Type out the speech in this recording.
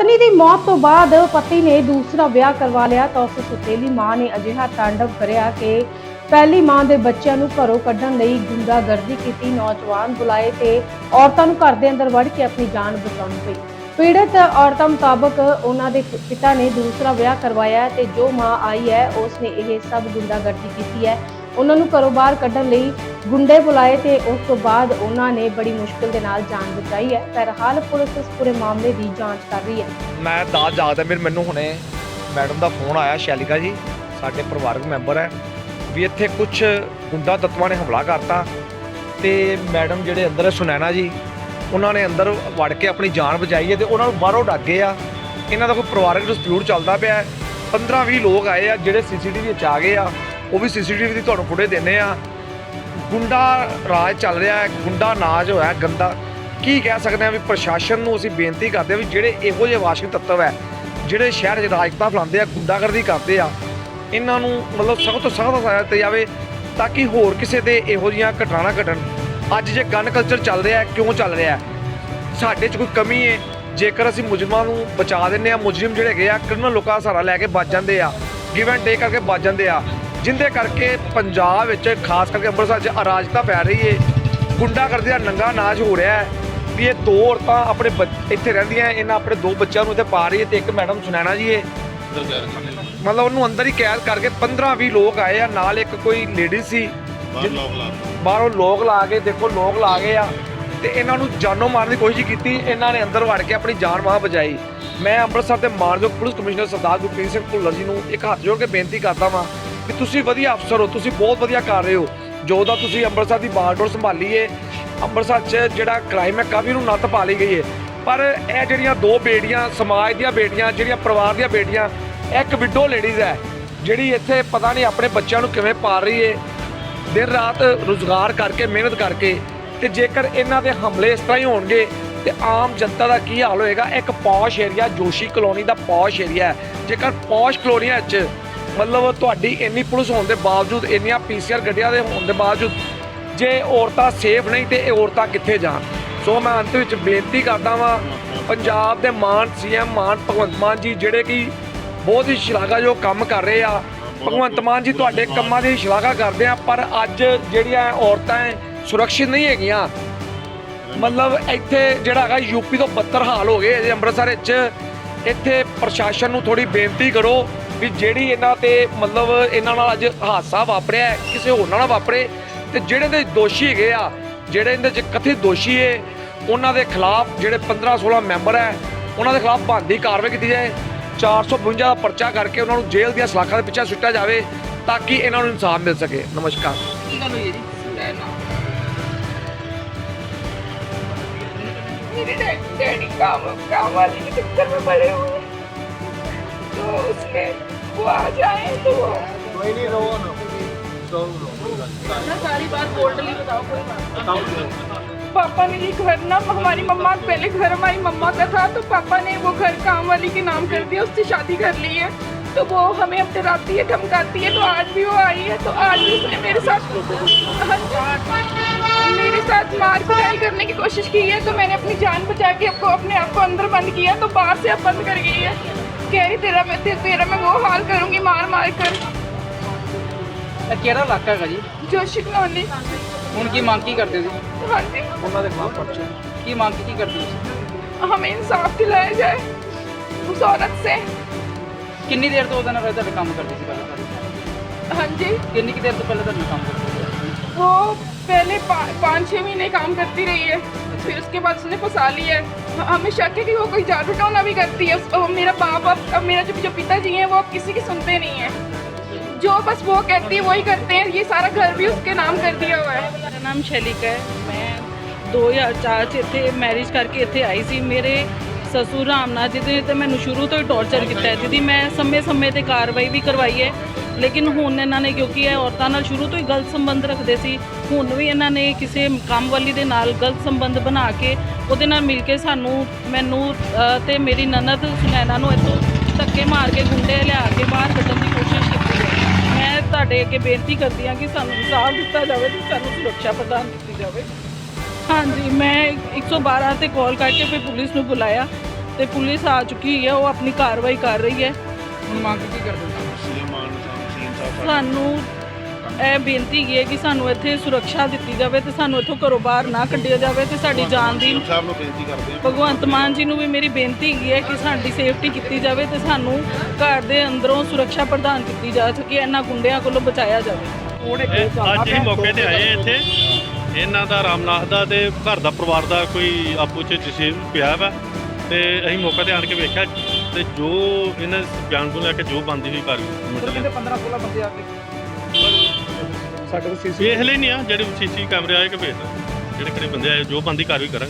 ਪਤਨੀ ਦੀ ਮੌਤ ਤੋਂ ਬਾਅਦ ਪਤੀ ਨੇ ਦੂਸਰਾ ਵਿਆਹ ਕਰਵਾ ਲਿਆ ਤਾਂ ਉਸ ਸੁਤੇਲੀ ਮਾਂ ਨੇ ਅਜਿਹਾ ਤਾਂਡਵ ਕਰਿਆ ਕਿ ਪਹਿਲੀ ਮਾਂ ਦੇ ਬੱਚਿਆਂ ਨੂੰ ਘਰੋਂ ਕੱਢਣ ਲਈ ਗੁੰਡਾਗਰਦੀ ਕੀਤੀ, ਨੌਜਵਾਨ ਬੁਲਾਏ ਤੇ ਔਰਤਾਂ ਨੂੰ ਘਰ ਦੇ ਅੰਦਰ ਵੜ ਕੇ ਆਪਣੀ ਜਾਨ ਬਚਾਉਣੀ ਪਈ ਪੀੜਤ ਔਰਤਾਂ ਮੁਤਾਬਕ ਉਹਨਾਂ ਦੇ ਪਿਤਾ ਨੇ ਦੂਸਰਾ ਵਿਆਹ ਕਰਵਾਇਆ ਤੇ ਜੋ ਮਾਂ ਆਈ ਹੈ, ਉਸ ਨੇ ਇਹ ਸਭ ਗੁੰਡਾਗਰਦੀ ਕੀਤੀ ਹੈ। ਉਹਨਾਂ ਨੂੰ ਘਰੋਂ ਬਾਹਰ ਕੱਢਣ ਲਈ ਗੁੰਡੇ ਬੁਲਾਏ ਤੇ ਉਸ ਤੋਂ ਬਾਅਦ ਉਹਨਾਂ ਨੇ ਬੜੀ ਮੁਸ਼ਕਲ ਦੇ ਨਾਲ ਜਾਨ ਬਚਾਈ ਹੈ। ਫਿਲਹਾਲ ਪੁਲਿਸ ਇਸ ਪੂਰੇ ਮਾਮਲੇ ਦੀ ਜਾਂਚ ਕਰ ਰਹੀ ਹੈ। ਮੈਂ ਦਾਦ ਜਾਗਦਾ ਮੇਰੇ ਮੈਨੂੰ ਹੁਣੇ ਮੈਡਮ ਦਾ ਫੋਨ ਆਇਆ, ਸ਼ੈਲਿਕਾ ਜੀ। ਸਾਡੇ ਪਰਿਵਾਰਕ ਮੈਂਬਰ ਹੈ। ਵੀ ਇੱਥੇ ਕੁਝ ਗੁੰਡਾ ਤੱਤਵਾਂ ਨੇ ਹਮਲਾ ਕਰਤਾ ਤੇ ਮੈਡਮ ਜਿਹੜੇ ਅੰਦਰ ਹੈ, ਸੁਨੈਣਾ ਜੀ, ਉਹਨਾਂ ਨੇ ਅੰਦਰ ਵੜ ਕੇ ਆਪਣੀ ਜਾਨ ਬਚਾਈ ਹੈ ਤੇ ਉਹਨਾਂ ਨੂੰ ਬਾਹਰੋਂ ਡੱਕ ਗਏ ਆ। ਇਹਨਾਂ ਦਾ ਕੋਈ ਪਰਿਵਾਰਕ ਡਿਸਪਿਊਟ ਚੱਲਦਾ ਪਿਆ ਹੈ। 15-20 ਲੋਕ ਆਏ ਆ, ਜਿਹੜੇ ਸੀਸੀਟੀਵੀ ਵਿੱਚ ਆ ਗਏ ਆ। ਉਹ ਵੀ ਸੀਸੀਟੀਵੀ ਦੀ ਤੁਹਾਨੂੰ ਫੁਟੇਜ ਦਿੰਨੇ ਆ ਗੁੰਡਾ ਰਾਜ ਚੱਲ ਰਿਹਾ ਹੈ, ਗੁੰਡਾ ਨਾਜ ਹੋਇਆ ਗੰਦਾ। ਕੀ ਕਹਿ ਸਕਦੇ ਆ ਵੀ ਪ੍ਰਸ਼ਾਸਨ ਨੂੰ ਅਸੀਂ ਬੇਨਤੀ ਕਰਦੇ ਆ ਵੀ ਜਿਹੜੇ ਇਹੋ ਜਿਹੇ ਵਾਸ਼ਕ ਤੱਤਵ ਹੈ, ਜਿਹੜੇ ਸ਼ਹਿਰ 'ਚ ਰਾਜਤਾ ਫਲਾਉਂਦੇ ਆ, ਗੁੰਡਾਗਰਦੀ ਕਰਦੇ ਆ, ਇਹਨਾਂ ਨੂੰ ਮਤਲਬ ਸਖਤ ਤੋਂ ਸਖਤ ਸਜ਼ਾ ਦਿੱਤੀ ਜਾਵੇ ਤਾਂ ਕਿ ਹੋਰ ਕਿਸੇ ਤੇ ਇਹੋ ਜਿਹੀਆਂ ਘਟਨਾ ਘਟਣ। ਅੱਜ ਜੇ ਗਨ ਕਲਚਰ ਚੱਲ ਰਿਹਾ ਕਿਉਂ ਚੱਲ ਰਿਹਾ ਸਾਡੇ 'ਚ ਕੋਈ ਕਮੀ ਹੈ ਜੇਕਰ ਅਸੀਂ ਮੁਜਰਮਾਂ ਨੂੰ ਬਚਾ ਦਿੰਨੇ ਆ ਮੁਜਰਮ ਜਿਹੜੇ ਹੈਗੇ ਆ ਕ੍ਰਿਮੀਨਲ ਲੋਕਾਂ ਦਾ ਸਹਾਰਾ ਲੈ ਕੇ ਬਚ ਜਾਂਦੇ ਆ ਗਿਵ ਐਂਡ ਟੇਕ ਕਰਕੇ ਬਚ ਜਾਂਦੇ ਆ। ਜਿੰਦੇ ਕਰਕੇ ਪੰਜਾਬ ਵਿੱਚ ਖਾਸ ਕਰਕੇ ਅੰਮ੍ਰਿਤਸਰ 'ਚ ਅਰਾਜਕਤਾ ਪੈ ਰਹੀ ਏ। ਗੁੰਡਾ ਕਰਦੇ ਆ ਨੰਗਾ ਨਾਚ ਹੋ ਰਿਹਾ ਹੈ ਵੀ ਇਹ ਦੋ ਔਰਤਾਂ ਆਪਣੇ ਇੱਥੇ ਰਹਿੰਦੀਆਂ ਇਹਨਾਂ ਆਪਣੇ ਦੋ ਬੱਚਿਆਂ ਨੂੰ ਇੱਥੇ ਪਾ ਰਹੀ ਹੈ ਤੇ ਇੱਕ ਮੈਡਮ ਸੁਨੈਣਾ ਜੀ ਏ। ਮਤਲਬ ਉਹਨੂੰ ਅੰਦਰ ਹੀ ਕੈਦ ਕਰਕੇ 15 20 ਲੋਕ ਆਏ ਆ ਨਾਲ ਇੱਕ ਕੋਈ ਲੇਡੀ ਸੀ। ਬਾਹਰ ਲੋਕ ਲਾ ਕੇ। ਦੇਖੋ ਲੋਕ ਲਾ ਗਏ ਆ। ਤੇ ਇਹਨਾਂ ਨੂੰ ਜਾਨੋਂ ਮਾਰਨ ਦੀ ਕੋਸ਼ਿਸ਼ ਕੀਤੀ ਇਹਨਾਂ ਨੇ ਅੰਦਰ ਵੜ ਕੇ ਆਪਣੀ ਜਾਨ ਮਾਂ ਬਚਾਈ। ਮੈਂ ਅੰਮ੍ਰਿਤਸਰ ਦੇ ਮਾਨਯੋਗ ਪੁਲਿਸ ਕਮਿਸ਼ਨਰ ਸਰਦਾਰ ਗੁਰਪ੍ਰੀਤ ਸਿੰਘ ਭੁੱਲਰ ਜੀ ਨੂੰ ਇੱਕ ਹੱਥ ਜੋੜ ਕੇ ਬੇਨਤੀ ਕਰਦਾ ਵਾਂ ਕਿ ਤੁਸੀਂ ਵਧੀਆ ਅਫਸਰ ਹੋ, ਤੁਸੀਂ ਬਹੁਤ ਵਧੀਆ ਕਰ ਰਹੇ ਹੋ। ਜੋ ਦਾ ਤੁਸੀਂ ਅੰਮ੍ਰਿਤਸਰ ਦੀ ਬਾਗਡੋਰ ਸੰਭਾਲੀ ਏ ਅੰਮ੍ਰਿਤਸਰ 'ਚ ਜਿਹੜਾ ਕ੍ਰਾਈਮ ਹੈ ਕਾਫੀ ਨੂੰ ਨੱਤ ਪਾ ਲਈ ਗਈ ਏ ਪਰ ਇਹ ਜਿਹੜੀਆਂ ਦੋ ਬੇਟੀਆਂ, ਸਮਾਜ ਦੀਆਂ ਬੇਟੀਆਂ, ਜਿਹੜੀਆਂ ਪਰਿਵਾਰ ਦੀਆਂ ਬੇਟੀਆਂ ਇੱਕ ਵਿਡੋ ਲੇਡੀਜ਼ ਹੈ, ਜਿਹੜੀ ਇੱਥੇ ਪਤਾ ਨਹੀਂ ਆਪਣੇ ਬੱਚਿਆਂ ਨੂੰ ਕਿਵੇਂ ਪਾਲ ਰਹੀ ਏ ਦਿਨ ਰਾਤ ਰੁਜ਼ਗਾਰ ਕਰਕੇ, ਮਿਹਨਤ ਕਰਕੇ ਤੇ ਜੇਕਰ ਇਹਨਾਂ ਦੇ ਹਮਲੇ ਇਸ ਤਰ੍ਹਾਂ ਹੀ ਹੋਣਗੇ ਤੇ ਆਮ ਜਨਤਾ ਦਾ ਕੀ ਹਾਲ ਹੋਏਗਾ? ਇੱਕ ਪੌਸ਼ ਏਰੀਆ, ਜੋਸ਼ੀ ਕਲੋਨੀ ਦਾ ਪੌਸ਼ ਏਰੀਆ ਹੈ। ਜੇਕਰ ਪੌਸ਼ ਕਲੋਨੀਆਂ 'ਚ ਮਤਲਬ ਤੁਹਾਡੀ ਇੰਨੀ ਪੁਲਿਸ ਹੋਣ ਦੇ ਬਾਵਜੂਦ, ਇੰਨੀਆਂ ਪੀਸੀਆਰ ਗੱਡੀਆਂ ਦੇ ਹੋਣ ਦੇ ਬਾਵਜੂਦ ਜੇ ਔਰਤਾਂ ਸੇਫ ਨਹੀਂ ਤੇ ਇਹ ਔਰਤਾਂ ਕਿੱਥੇ ਜਾਣ? ਸੋ ਮੈਂ ਅੰਤ ਵਿੱਚ ਬੇਨਤੀ ਕਰਦਾ ਵਾਂ, ਪੰਜਾਬ ਦੇ ਮਾਨ ਸੀਐਮ ਮਾਨ ਭਗਵੰਤ ਮਾਨ ਜੀ ਜਿਹੜੇ ਕਿ ਬਹੁਤ ਹੀ ਸ਼ਲਾਘਾਯੋਗ ਕੰਮ ਕਰ ਰਹੇ ਆ। ਭਗਵੰਤ ਮਾਨ ਜੀ ਤੁਹਾਡੇ ਕੰਮਾਂ ਦੀ ਸ਼ਲਾਘਾ ਕਰਦੇ ਆ, ਪਰ ਅੱਜ ਜਿਹੜੀਆਂ ਔਰਤਾਂ ਸੁਰੱਖਿਅਤ ਨਹੀਂ ਹੈਗੀਆਂ। ਮਤਲਬ ਇੱਥੇ ਜਿਹੜਾ ਹੈਗਾ ਯੂਪੀ ਤੋਂ ਬੱਤਰ ਹਾਲ ਹੋ ਗਏ ਜੇ ਅੰਮ੍ਰਿਤਸਰ ਵਿੱਚ। ਇੱਥੇ ਪ੍ਰਸ਼ਾਸਨ ਨੂੰ ਥੋੜੀ ਬੇਨਤੀ ਕਰੋ ਵੀ ਜਿਹੜੀ ਇਹਨਾਂ ਤੇ ਮਤਲਬ ਇਹਨਾਂ ਨਾਲ ਅੱਜ ਹਾਦਸਾ ਵਾਪਰਿਆ ਹੈ, ਕਿਸੇ ਹੋਰ ਨਾਲ ਨਾ ਵਾਪਰੇ ਤੇ ਜਿਹੜੇ ਦੇ ਦੋਸ਼ੀ ਹੈਗੇ ਆ ਜਿਹੜੇ ਇਹਦੇ ਚ ਕਥਿਤ ਦੋਸ਼ੀ ਏ ਉਹਨਾਂ ਦੇ ਖਿਲਾਫ ਜਿਹੜੇ 15 16 ਮੈਂਬਰ ਹੈ ਉਹਨਾਂ ਦੇ ਖਿਲਾਫ ਬਣਦੀ ਕਾਰਵਾਈ ਕੀਤੀ ਜਾਏ 452 ਦਾ ਪਰਚਾ ਕਰਕੇ ਉਹਨਾਂ ਨੂੰ ਜੇਲ੍ਹ ਦੀਆਂ ਸਲਾਖਾਂ ਦੇ ਪਿੱਛੇ ਸੁੱਟਿਆ ਜਾਵੇ ਤਾਂ ਕਿ ਇਹਨਾਂ ਨੂੰ ਇਨਸਾਫ ਮਿਲ ਸਕੇ ਨਮਸਕਾਰ ਕੀ ਗੱਲ ਹੋਈ ਹੈ ਜੀ मेरे डै- डैडी काम काम वाले के चक्कर में पड़े हुए हैं। तो उसमें कोई बात पापा ने ये घर ना, हमारी मम्मा पहले घर हमारी मम्मा का था तो पापा ने वो घर काम वाली के नाम कर दिया, उससे शादी कर ली है। तो वो हमें अब डराती है, धमकाती है तो आज भी वो आई है तो आज भी उसने मेरे साथ मेरे साथ मार पिटाई करने की कोशिश की है तो मैंने अपनी जान बचा के आपको, अपने आप को अंदर बंद किया तो बाहर से अब बंद कर गई है। कह रही तेरा मैं ते, तेरा मैं वो हाल करूंगी मार मार कर ਇਹ ਕਿਹੜਾ ਇਲਾਕਾ ਹੈਗਾ ਜੀ जोशी कॉलोनी ਹੁਣ ਕੀ ਮੰਗ ਕੀ ਕਰਦੇ ਸੀ हाँ जी ਉਹਨਾਂ ਦੇ ਖਿਲਾਫ ਪਰਚੇ ਕੀ ਮੰਗ ਕੀ ਕਰਦੇ ਸੀ हमें इंसाफ दिलाया जाए उस औरत से ਕਿੰਨੀ ਦੇਰ ਤੋਂ ਉਹਦੇ ਨਾਲ ਫਿਰ ਤੁਹਾਡੇ ਕੰਮ ਕਰਦੇ ਸੀ ਪਹਿਲਾਂ ਤੁਹਾਡੇ हाँ जी ਕਿੰਨੀ ਕੁ ਦੇਰ ਤੋਂ ਪਹਿਲਾਂ ਤੁਹਾਡੇ ਨਾਲ ਕੰਮ ਕਰਦੇ ਸੀ वो पहले पा, पाँच छः महीने काम करती रही है फिर उसके बाद उसने फंसा लिया है हमें शक है कि वो कोई जादू टोना भी करती है। और मेरा बाप अब, अब मेरा जो जो पिताजी हैं वो अब किसी की सुनते नहीं है। जो बस वो कहती है वही करते हैं। ये सारा घर भी उसके नाम कर दिया हुआ है। मेरा नाम शैलिका है। मैं दो या चार से इतने मैरिज करके इतने आई थी। मेरे ਸਸੁਰ ਰਾਮਨਾਥ ਜੀ ਨੇ ਤੇ ਮੈਨੂੰ ਸ਼ੁਰੂ ਤੋਂ ਹੀ ਟੌਰਚਰ ਕੀਤਾ ਹੈ। ਜਿਹਦੀ ਮੈਂ ਸਮੇਂ-ਸਮੇਂ ਤੇ ਕਾਰਵਾਈ ਵੀ ਕਰਵਾਈ ਹੈ। ਲੇਕਿਨ ਹੁਣ ਇਹਨਾਂ ਨੇ ਕਿਉਂਕਿ ਇਹ ਔਰਤਾਂ ਨਾਲ ਸ਼ੁਰੂ ਤੋਂ ਹੀ ਗਲਤ ਸੰਬੰਧ ਰੱਖਦੇ ਸੀ ਹੁਣ ਵੀ ਇਹਨਾਂ ਨੇ ਕਿਸੇ ਕੰਮ ਵਾਲੀ ਦੇ ਨਾਲ ਗਲਤ ਸੰਬੰਧ ਬਣਾ ਕੇ ਉਹਦੇ ਨਾਲ ਮਿਲ ਕੇ ਸਾਨੂੰ ਮੈਨੂੰ ਅ, ਤੇ ਮੇਰੀ ਨਨਦ ਸੁਨੈਨਾ ਨੂੰ ਇੱਥੋਂ ਧੱਕੇ ਮਾਰ ਕੇ ਗੁੰਡੇ ਲਿਆ ਕੇ ਬਾਹਰ ਕੱਢਣ ਦੀ ਕੋਸ਼ਿਸ਼ ਕੀਤੀ ਹੈ। ਮੈਂ ਤੁਹਾਡੇ ਅੱਗੇ ਬੇਨਤੀ ਕਰਦੀ ਹਾਂ ਕਿ ਸਾਨੂੰ ਇਨਸਾਫ ਦਿੱਤਾ ਜਾਵੇ ਤੇ ਸਾਨੂੰ ਸੁਰੱਖਿਆ ਪ੍ਰਦਾਨ ਕੀਤੀ ਜਾਵੇ। ਹਾਂਜੀ ਮੈਂ 112 ਤੇ ਕਾਲ ਕਰਕੇ ਫਿਰ ਪੁਲਿਸ ਨੂੰ ਬੁਲਾਇਆ ਤੇ ਪੁਲਿਸ ਆ ਚੁੱਕੀ ਹੈ ਉਹ ਆਪਣੀ ਕਾਰਵਾਈ ਕਰ ਰਹੀ ਹੈ। ਹੁਣ ਮੰਗ ਕੀ ਕਰਦੇ ਹੋ? ਸਾਨੂੰ ਇਹ ਬੇਨਤੀ ਹੈ ਕਿ ਸਾਨੂੰ ਇੱਥੇ ਸੁਰੱਖਿਆ ਦਿੱਤੀ ਜਾਵੇ ਤੇ ਸਾਨੂੰ ਇੱਥੋਂ ਘਰੋਂ ਬਾਹਰ ਨਾ ਕੱਢਿਆ ਜਾਵੇ ਤੇ ਸਾਡੀ ਜਾਨ ਦੀ ਸਾਹਿਬ ਨੂੰ ਬੇਨਤੀ ਕਰਦੇ ਹਾਂ। ਭਗਵੰਤ ਮਾਨ ਜੀ ਨੂੰ ਵੀ ਮੇਰੀ ਬੇਨਤੀ ਹੈ ਕਿ ਸਾਡੀ ਸੇਫਟੀ ਕੀਤੀ ਜਾਵੇ ਤੇ ਸਾਨੂੰ ਘਰ ਦੇ ਅੰਦਰੋਂ ਸੁਰੱਖਿਆ ਪ੍ਰਦਾਨ ਕੀਤੀ ਜਾ ਸਕੇ ਇਹਨਾਂ ਗੁੰਡਿਆਂ ਕੋਲੋਂ ਬਚਾਇਆ ਜਾਵੇ। ਅੱਜ ਹੀ ਮੌਕੇ ਤੇ ਆਏ ਇੱਥੇ। ਇਹਨਾਂ ਦਾ ਰਾਮਨਾਥ ਦਾ ਤੇ ਘਰ ਦਾ ਪਰਿਵਾਰ ਦਾ ਕੋਈ ਆਪੋ ਚ ਜਸੀਬ ਪਿਆ ਵਾ। ਤੇ ਅਸੀਂ ਮੌਕੇ ਤੇ ਆਣ ਕੇ ਵੇਖਿਆ ਤੇ ਜੋ ਇਹਨਾਂ ਬਿਆਨ ਤੋਂ ਲੈ ਕੇ ਜੋ ਬੰਦੀ ਹੋਈ ਕਰ ਕਹਿੰਦੇ 15 16 ਬੰਦੇ ਆ ਕੇ? ਸਾਡੇ ਕੋਲ ਵੇਖ ਲਈ ਨਹੀਂ ਆ ਜਿਹੜੇ ਸੀਸੀ ਕੈਮਰੇ ਆਏ ਕਿ ਵੇਖ ਜਿਹੜੇ ਕਿਹੜੇ ਬੰਦੇ ਆਏ ਜੋ ਬੰਦੀ ਕਾਰਵਾਈ ਕਰਾਂਗੇ।